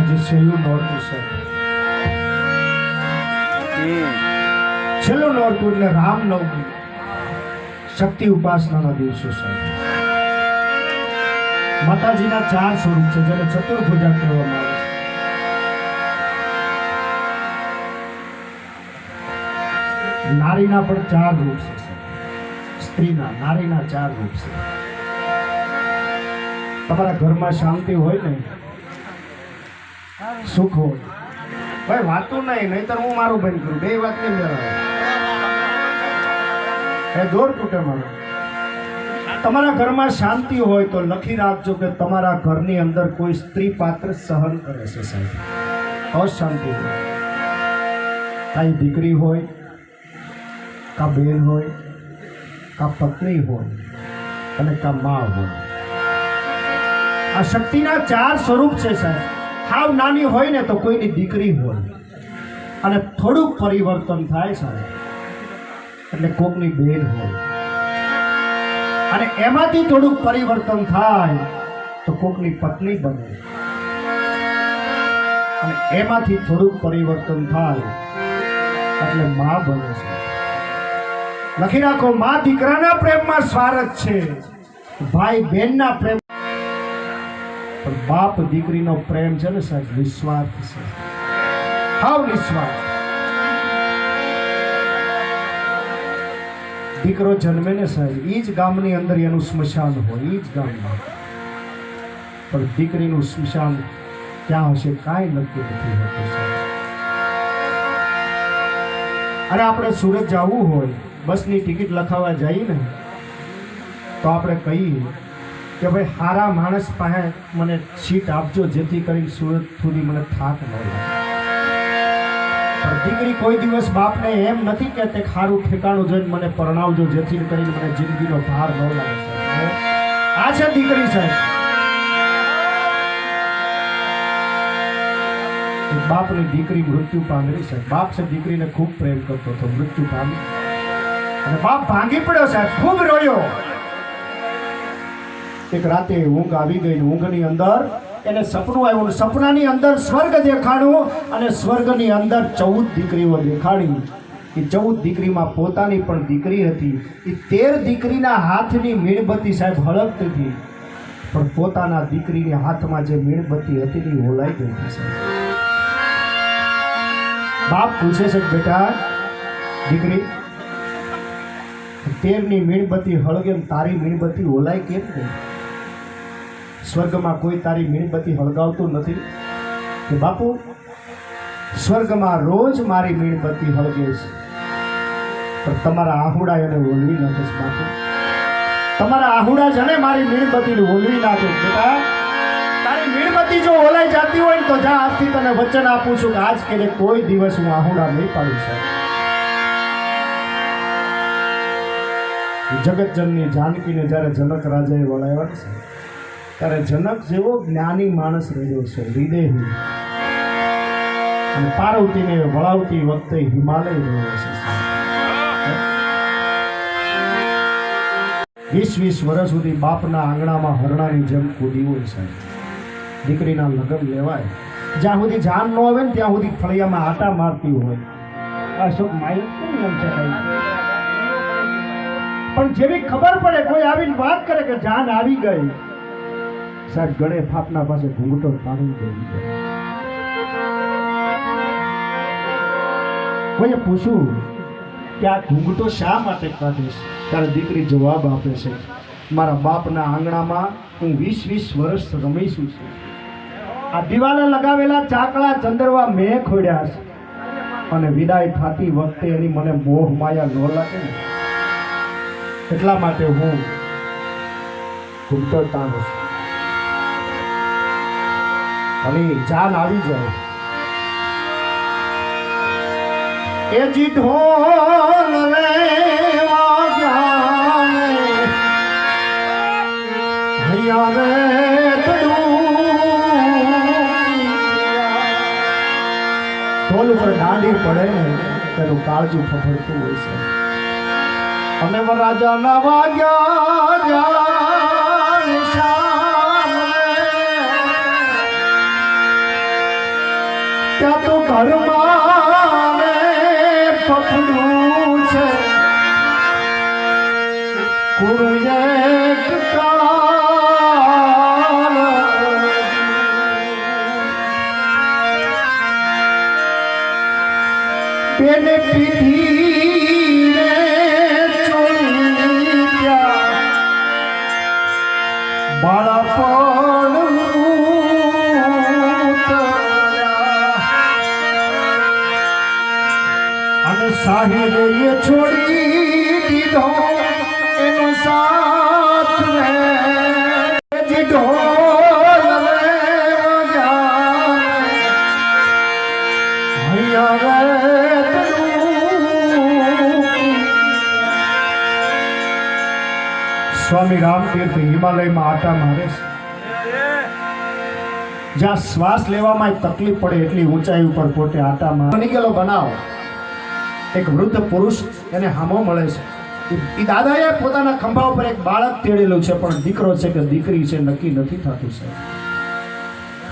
આજે છેલ્લું નોરતું છે છેલ્લું નોરતું એટલે રામનવમી. શક્તિ ઉપાસનાના દિવસો માતાજીના ચાર સ્વરૂપ છે, જેને ચતુર્ભુજા કહેવામાં આવે છે. નારીના પણ ચાર રૂપ છે સ્ત્રીના, નારીના ચાર રૂપ છે. તમારા ઘરમાં શાંતિ હોય ને? સુખ હોય. ભાઈ, વાતું નહીં, નહીતર હું મારું બંધ કરું બે વાત નહીં મેળવે એ દોર તૂટે મારો તમારા ઘરમાં શાંતિ હોય તો લખી રાખજો કે તમારા ઘરની અંદર કોઈ સ્ત્રી પાત્ર સહન કરે છે, સાહેબ. અશાંતિ હોય. કાંઈ દીકરી હોય, કા બેન હોય, કા પત્ની હોય અને કા મા હોય. આ શક્તિના ચાર સ્વરૂપ છે, સાહેબ. હાવ નાની હોય ને તો કોઈની દીકરી હોય. અને થોડુંક પરિવર્તન થાય સાહેબ એટલે કોકની બેન હોય. અને એમાંથી થોડુંક પરિવર્તન થાય તો કોકની પત્ની બને. અને એમાંથી થોડુંક પરિવર્તન થાય એટલે મા બને છે. લખી રાખો, મા દીકરાના પ્રેમમાં સ્વાર્થ છે. ભાઈ બહેનના પ્રેમ પણ બાપ દીકરીનો પ્રેમ છે ને સાહેબ, નિસ્વાર્થ છે. હાવ નિસ્વાર્થ. દીકરો જન્મે ને સાહેબ એ જ ગામની અંદર એનું સ્મશાન હોય એ જ ગામમાં. પણ દીકરીનું સ્મશાન ક્યાં હશે, કાંઈ નક્કી નથી હોતું અરે આપણે સુરત જવું હોય, બસની ટિકિટ લખાવવા જઈએ ને, તો આપણે કહીએ કે ભાઈ સારા માણસ પાસે મને સીટ આપજો, જેથી કરી સુરત સુધી મને થાક ન દીકરી કોઈ દિવસ બાપને એમ નથી કે તે સારું ઠેકાણું જોઈને મને પરણાવજો, જેથી કરીને મને જિંદગીનો ભાર ન લાગે. આ છે દીકરી સાહેબ. બાપની દીકરી મૃત્યુ પામેલી સાહેબ. બાપ છે દીકરીને ખૂબ પ્રેમ કરતો હતો, મૃત્યુ પામી. અને બાપ ભાંગી પડ્યો સાહેબ, ખૂબ રોયો. એક રાતે ઊંઘ આવી ગઈ ઊંઘની અંદર એને સપનું આવ્યું સપનાની અંદર સ્વર્ગ દેખાડું અને સ્વર્ગની અંદર ચૌદ દીકરીઓ દેખાડી. એ ચૌદ દીકરીમાં પોતાની પણ દીકરી હતી. એ તેર દીકરીના હાથની મીણબત્તી સાહેબ હળગતી હતી. પણ પોતાના દીકરીની હાથમાં જે મીણબત્તી હતી એ હોલાઈ ગઈ હતી બાપ પૂછે છે બેટા, દીકરી, તેરની મીણબત્તી હળગે તારી મીણબત્તી ઓલાય કેમ ગઈ? સ્વર્ગમાં કોઈ તારી મીણબત્તી હળગાવતું નથી કે બાપુ, સ્વર્ગમાં રોજ મારી મીણબત્તી હળગે છે પણ તમારા આહુડા એને ઓલવી નાખે છે બાપુ. તમારા આહુડા જણે મારી મીણબત્તી ઓલવી નાખે. બેટા, તારી મીણબત્તી જો ઓલાઈ જતી હોય તો જા, આજથી તને વચન આપું છું કે આજ કે કોઈ દિવસ હું આહુડા નહીં પાડું છું. જગતજનની જાનકીને જ્યારે જનક રાજાએ વળાવ્યા છે ત્યારે જનક જેવો જ્ઞાની માણસ રહ્યો છે હૃદયહી અને પાર્વતીને વળાવતી વખતે હિમાલય રહ્યો છે. વીસ વીસ વર્ષ સુધી બાપના આંગણામાં હરણાની જેમ કૂદી હોય સાહેબ દીકરીના લગ્ન લેવાય. જ્યાં સુધી જાન ન આવે ને ત્યાં સુધી ફળિયામાં આટા મારતી હોય. આ માઈ એમ છે પણ જેવી ખબર પડે, કોઈ આવીને વાત કરે કે જાન આવી ગઈ. સાહેબ, ગળે ફાપના પાસે ઘૂંઘટો તાણી દેવી કોઈએ પૂછ્યું કે આ ઘૂંઘટો શા માટે કાઢીશ ત્યારે દીકરી જવાબ આપે છે, મારા બાપના આંગણામાં હું વીસ વીસ વર્ષ રમીશું છું. આ દિવાલે લગાવેલા ચાકડા ચંદરવા મેં ખોડ્યા છે. અને વિદાય થતી વખતે એની મને મોહ માયા ન લાગે એટલા માટે હું ઘૂમતો તાણું છું અને જાન આવી જાય. એ ઢોલ રે ઢોલ ઉપર દાંડી પડે તેનું કાળજું ફફડતું હોય છે. અને રાજા ના વાગ્યા ઘરમાં ને પકડું છે કુરું છોડી દીધો એનો સાથ દીધો સ્વામી રામતીર્થ હિમાલયમાં આટા મારે છે. જ્યાં શ્વાસ લેવામાં તકલીફ પડે એટલી ઊંચાઈ ઉપર પોતે આટા મારે. ગયેલો બનાવ. એક વૃદ્ધ પુરુષ એને હામો મળે છે. એ- દાદાએ પોતાના ખંભા ઉપર એક બાળક તેડેલું છે, પણ દીકરો છે કે દીકરી છે, નક્કી નથી થતું છે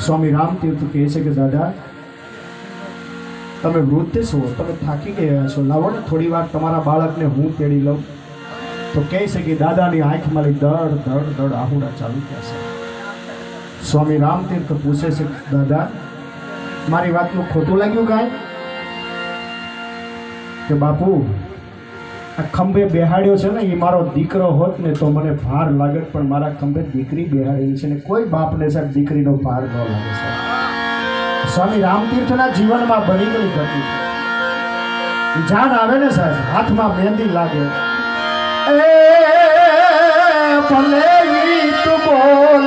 સ્વામી રામતીર્થ કહે છે કે, દાદા, તમે વૃદ્ધ છો, તમે થાકી ગયા છો. લાવો ને થોડી વાર તમારા બાળકને હું તેડી લઉં. તો કહે છે કે, દાદાની આંખમાં દડ દડ દડ આહુડા ચાલુ થયા છે સ્વામી રામતીર્થ પૂછે છે, દાદા, મારી વાતનું ખોટું લાગ્યું કાંઈ? કે બાપુ, આ ખંભે બેહાડ્યો છે ને એ મારો દીકરો હોત ને તો મને ભાર લાગે પણ મારા ખંભે દીકરી બેહાડેલી છે ને, કોઈ બાપને સાહેબ દીકરીનો ભાર ન લાગે છે સ્વામી રામતીર્થના જીવનમાં બની ગઈ ઘટના. છે જાન આવે ને સાહેબ, હાથમાં મહેંદી લાગે. એ ભલે તું બોલતી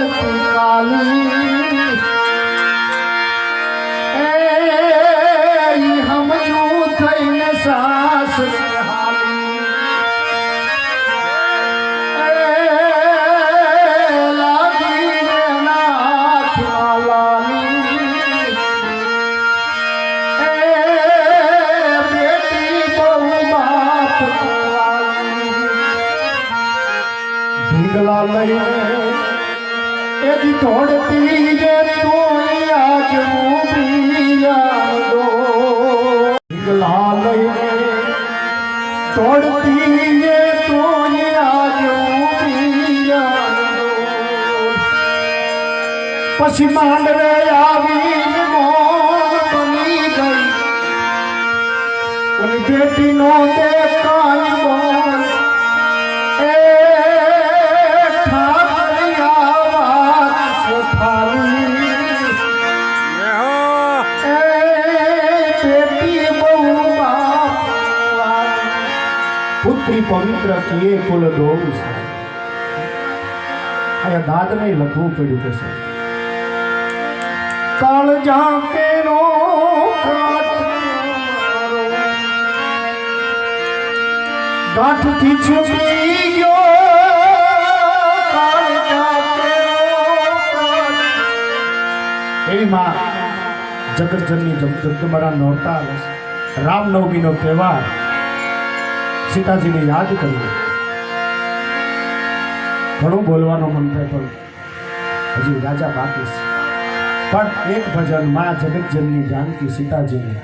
એથી તોડતી જે તું આજ મુબિયા લઈને દોડતી જે તું આજ મુબિયા પછી માંડવે આવીને મોર બની ગઈ. ઓલી દે દેખાય બોલ એ પુત્રી પવિત્ર કીએ, કુલ છે અહીંયા દાદને લખવું પડ્યું કે છે કાળ જાકેનો ગાંઠથી છૂટી ગયો. એવી માં જગતજનની જગદંબરા નોરતા રામનવમીનો તહેવાર. સીતાજીને યાદ કર્યું. ઘણું બોલવાનું મન થાય પણ હજી રાજા બાકી છે. પણ એક ભજન મા જગતજનની જાનકી સીતાજીને.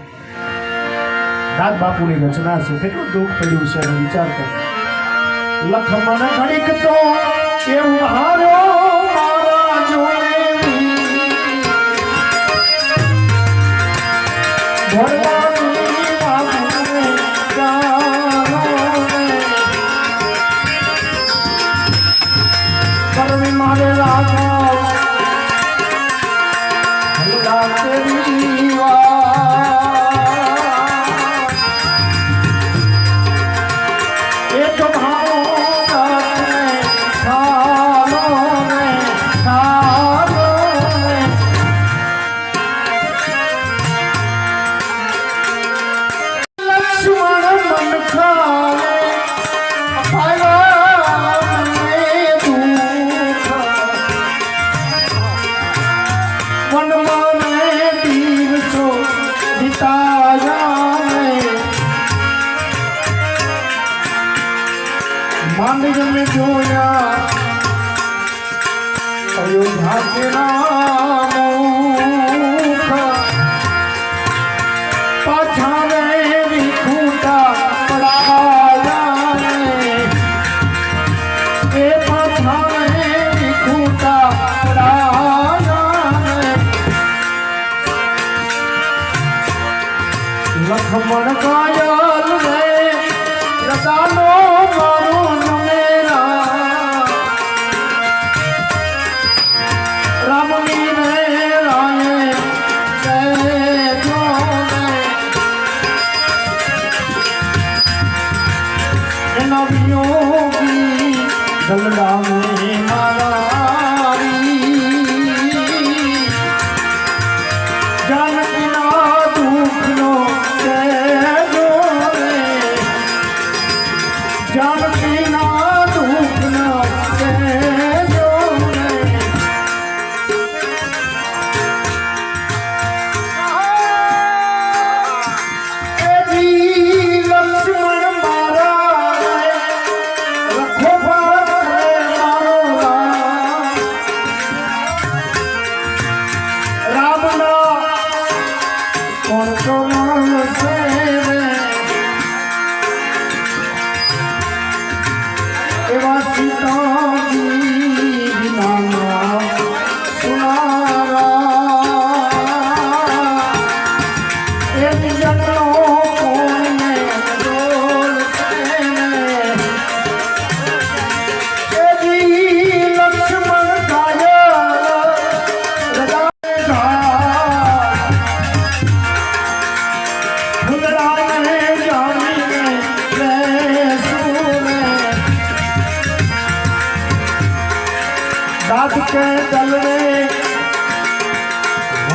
દાદ બાપુની રચના છે. કેટલું દુઃખ પડ્યું છે વિચાર કરો. લખમણ ઘડીક તો એવું હારો મારા જોડે. ગલડાને મારારી. જાનકીના દુઃખનો જાન